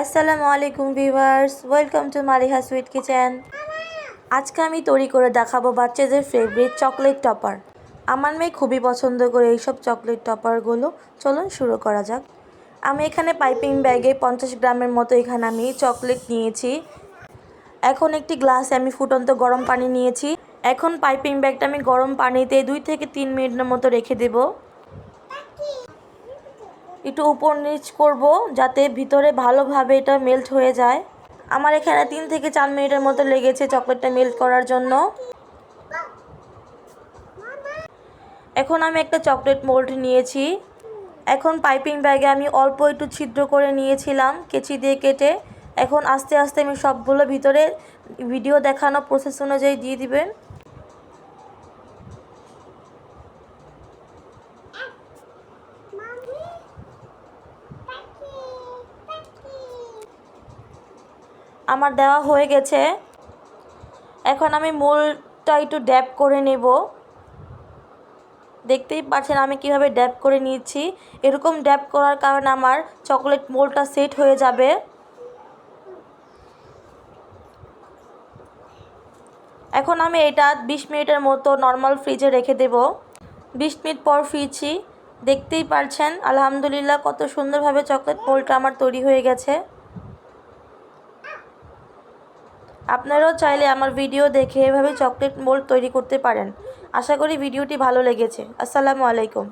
আসসালামু আলাইকুম viewers, welcome to Maliha sweet kitchen. আজকে আমি তৈরি করে দেখাবো বাচ্চাদের ফেভারিট চকলেট টপার আমার মেয়ে খুবই পছন্দ করে এইসব চকলেট টপারগুলো চলুন শুরু করা যাক। আমি এখানে পাইপিং ব্যাগে পঞ্চাশ গ্রামের মতো এখানে আমি চকলেট নিয়েছি। এখন একটি গ্লাসে আমি ফুটন্ত গরম পানি নিয়েছি। এখন পাইপিং ব্যাগটা আমি গরম পানিতে দুই থেকে তিন মিনিটের মতো রেখে দেবো। একটু উপর নিচ করব যাতে ভিতরে ভালোভাবে এটা মেল্ট হয়ে যায়। আমার এখানে তিন থেকে চার মিনিটের মতো লেগেছে চকলেটটা মেল্ট করার জন্য। এখন আমি একটা চকলেট মোল্ড নিয়েছি। এখন পাইপিং ব্যাগে আমি অল্প একটু ছিদ্র করে নিয়েছিলাম, কেচি দিয়ে কেটে। এখন আস্তে আস্তে আমি সবগুলো ভিতরে ভিডিও দেখানো প্রসেস অনুযায়ী দিয়ে দিবেন। আমার দেওয়া হয়ে গেছে। এখন আমি মোলটা একটু ড্যাপ করে নেব। দেখতেই পাচ্ছেন আমি কীভাবে ড্যাপ করে নিয়েছি। এরকম ড্যাপ করার কারণে আমার চকলেট মোলটা সেট হয়ে যাবে। এখন আমি এটা বিশ মিনিটের মতো নর্মাল ফ্রিজে রেখে দেব। বিশ মিনিট পর ফিরছি। দেখতেই পারছেন, আলহামদুলিল্লাহ কত সুন্দরভাবে চকলেট মোলটা আমার তৈরি হয়ে গেছে। আপনারাও চাইলে আমার ভিডিও দেখে এভাবে চকলেট মোল্ড তৈরি করতে পারেন। আশা করি ভিডিওটি ভালো লেগেছে। আসসালামু আলাইকুম।